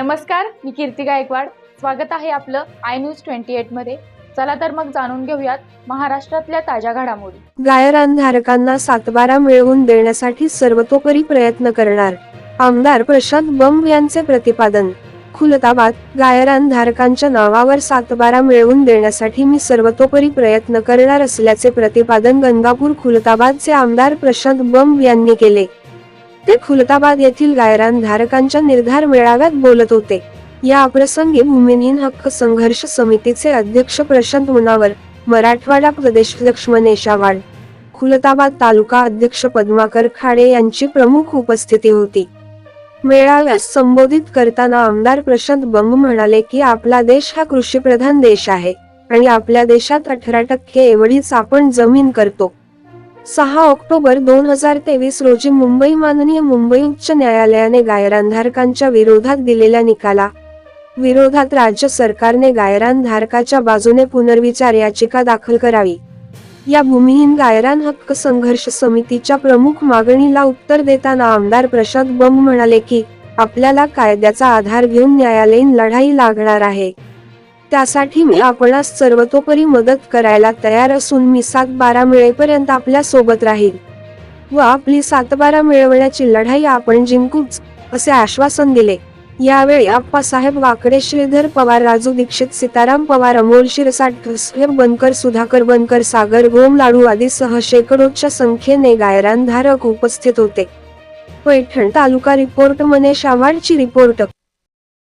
नमस्कार मी कीर्ती गायकवाड. स्वागत आहे आपलं आय न्यूज ट्वेंटी एटमध्ये. चला तर मग जाणून घेऊयात महाराष्ट्रातल्या ताज्या घडामोडी. गायरानधारकांना सातबारा मिळवून देण्यासाठी सर्वतोपरी प्रयत्न करणार आमदार प्रशांत बंब यांचे प्रतिपादन. खुलताबाद गायरानधारकांच्या नावावर सातबारा मिळवून देण्यासाठी मी सर्वतोपरी प्रयत्न करणार असल्याचे प्रतिपादन गंगापूर खुलताबादचे आमदार प्रशांत बंब यांनी केले. ते खुलताबाद येथील गायरान धारकांच्या निर्धार मेळाव्यात बोलत होते. या प्रसंगी भूमिहीन हक्क संघर्ष समितीचे अध्यक्ष प्रशांत मुनावर मराठवाडा प्रदेश लक्ष्मणेश आव्हाड खुलताबाद तालुका अध्यक्ष पद्माकर खाडे यांची प्रमुख उपस्थिती होती. मेळाव्यास संबोधित करताना आमदार प्रशांत बंब म्हणाले की आपला देश हा कृषीप्रधान देश आहे आणि आपल्या देशात अठरा टक्के एवढीच आपण जमीन करतो. सहा ऑक्टोबर दोन हजार तेवीस रोजी मुंबई माननीय मुंबई उच्च न्यायालयाने गायरानधारकांच्या विरोधात दिलेल्या निकाला. विरोधात राज्य सरकारने गायरानधारकाच्या बाजूने पुनर्विचार याचिका दाखल करावी. या भूमिहीन गायरान हक्क संघर्ष समितीच्या प्रमुख मागणीला उत्तर देताना आमदार प्रशांत बंब म्हणाले की आपल्याला कायद्याचा आधार घेऊन न्यायालयीन लढाई लागणार आहे. त्यासाठी मी आपणास सर्वतोपरी मदत करायला तयार असून मी सात बारा मिळेपर्यंत आपल्यासोबत राहील. व आपली सातबारा मिळवण्याची लढाई आपण जिंकूच असे आश्वासन दिले. यावेळी आप्पासाहेब वाकडे श्रीधर पवार राजू दीक्षित सीताराम पवार अमोल शिरसाट बनकर सुधाकर बनकर सागर गोम लाडू आदीसह शेकडोच्या संख्येने गायरानधारक उपस्थित होते. पैठण तालुका रिपोर्ट मनेश आव्हाडची रिपोर्ट.